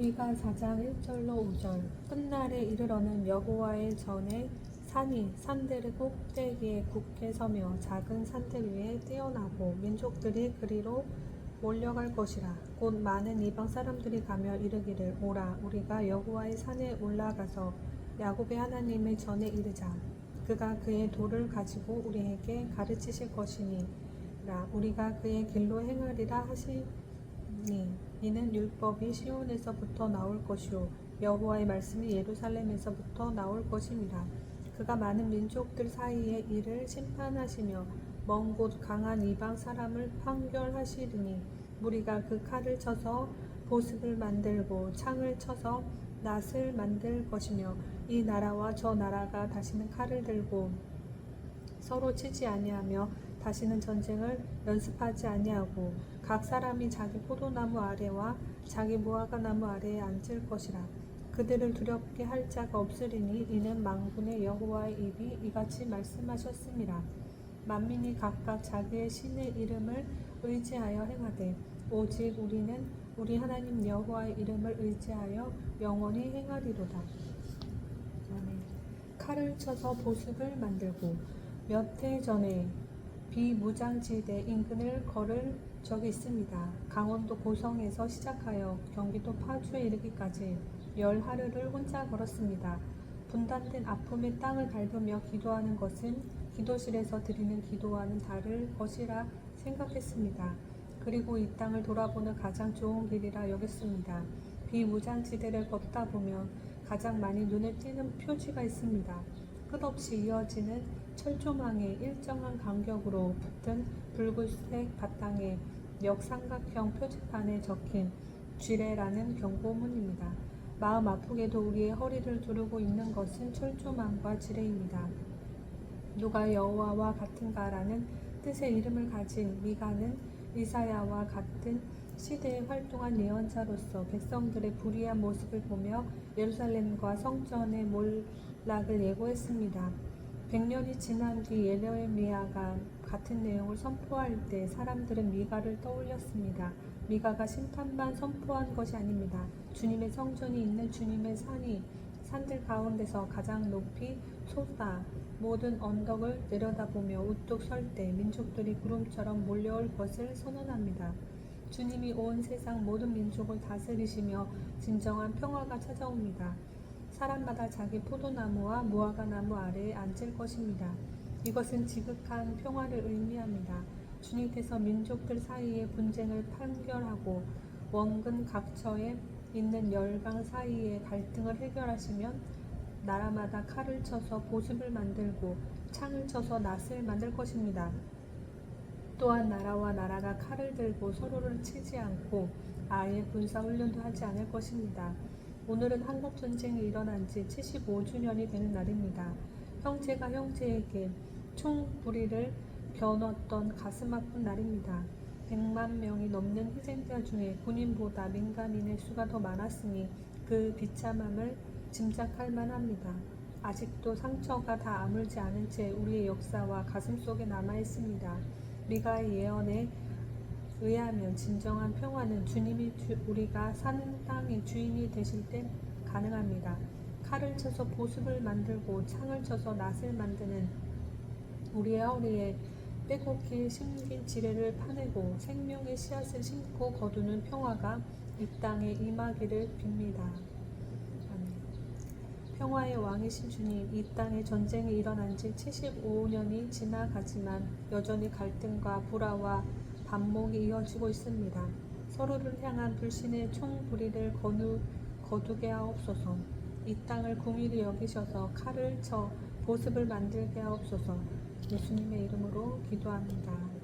미가 4장 1절로 5절 끝날에 이르러는 여호와의 전에 산이 산들의 꼭대기에 굳게 서며 작은 산들 위에 뛰어나고 민족들이 그리로 몰려갈 것이라. 곧 많은 이방 사람들이 가며 이르기를 오라 우리가 여호와의 산에 올라가서 야곱의 하나님의 전에 이르자. 그가 그의 도를 가지고 우리에게 가르치실 것이니라. 우리가 그의 길로 행하리라 하시니 이는 율법이 시온에서부터 나올 것이요 여호와의 말씀이 예루살렘에서부터 나올 것임이라. 그가 많은 민족들 사이에 이를 심판하시며 먼 곳 강한 이방 사람을 판결하시리니 무리가 그 칼을 쳐서 보습을 만들고 창을 쳐서 낫을 만들 것이며 이 나라와 저 나라가 다시는 칼을 들고 서로 치지 아니하며 다시는 전쟁을 연습하지 아니하고 각 사람이 자기 포도나무 아래와 자기 무화과 나무 아래에 앉을 것이라 그들을 두렵게 할 자가 없으리니 이는 망군의 여호와의 입이 이같이 말씀하셨습니다. 만민이 각각 자기의 신의 이름을 의지하여 행하되 오직 우리는 우리 하나님 여호와의 이름을 의지하여 영원히 행하리로다. 칼을 쳐서 보습을 만들고 몇 해 전에 비무장지대 인근을 걸을 적이 있습니다. 강원도 고성에서 시작하여 경기도 파주에 이르기까지 열 하루를 혼자 걸었습니다. 분단된 아픔의 땅을 밟으며 기도하는 것은 기도실에서 드리는 기도와는 다를 것이라 생각했습니다. 그리고 이 땅을 돌아보는 가장 좋은 길이라 여겼습니다. 비무장지대를 걷다 보면 가장 많이 눈에 띄는 표지가 있습니다. 끝없이 이어지는 철조망에 일정한 간격으로 붙은 붉은색 바탕에 역삼각형 표지판에 적힌 쥐레라는 경고문입니다. 마음 아프게도 우리의 허리를 두르고 있는 것은 철조망과 지뢰입니다. 누가 여호와와 같은가라는 뜻의 이름을 가진 미가는 이사야와 같은 시대에 활동한 예언자로서 백성들의 불의한 모습을 보며 예루살렘과 성전의 몰락을 예고했습니다. 100년이 지난 뒤 예레미야가 같은 내용을 선포할 때 사람들은 미가를 떠올렸습니다. 미가가 심판만 선포한 것이 아닙니다. 주님의 성전이 있는 주님의 산이 산들 가운데서 가장 높이 솟아 모든 언덕을 내려다보며 우뚝 설 때 민족들이 구름처럼 몰려올 것을 선언합니다. 주님이 온 세상 모든 민족을 다스리시며 진정한 평화가 찾아옵니다. 사람마다 자기 포도나무와 무화과 나무 아래에 앉을 것입니다. 이것은 지극한 평화를 의미합니다. 주님께서 민족들 사이의 분쟁을 판결하고 원근 각처에 있는 열강 사이의 갈등을 해결하시면 나라마다 칼을 쳐서 보습을 만들고 창을 쳐서 낫을 만들 것입니다. 또한 나라와 나라가 칼을 들고 서로를 치지 않고 아예 군사 훈련도 하지 않을 것입니다. 오늘은 한국 전쟁이 일어난 지 75주년이 되는 날입니다. 형제가 형제에게 총 부리를 겨눴던 가슴 아픈 날입니다. 100만 명이 넘는 희생자 중에 군인보다 민간인의 수가 더 많았으니 그 비참함을 짐작할 만합니다. 아직도 상처가 다 아물지 않은 채 우리의 역사와 가슴 속에 남아 있습니다. 미가의 예언에 의하면 진정한 평화는 주님이 주, 우리가 사는 땅의 주인이 되실 때 가능합니다. 칼을 쳐서 보습을 만들고 창을 쳐서 낫을 만드는 우리의 허리에 빼곡히 심긴 지뢰를 파내고 생명의 씨앗을 심고 거두는 평화가 이 땅에 임하기를 빕니다. 평화의 왕이신 주님, 이 땅에 전쟁이 일어난 지 75년이 지나가지만 여전히 갈등과 불화와 반목이 이어지고 있습니다. 서로를 향한 불신의 총부리를 거누, 거두게 하옵소서. 이 땅을 궁일이 여기셔서 칼을 쳐 보습을 만들게 하옵소서. 예수님의 이름으로 기도합니다.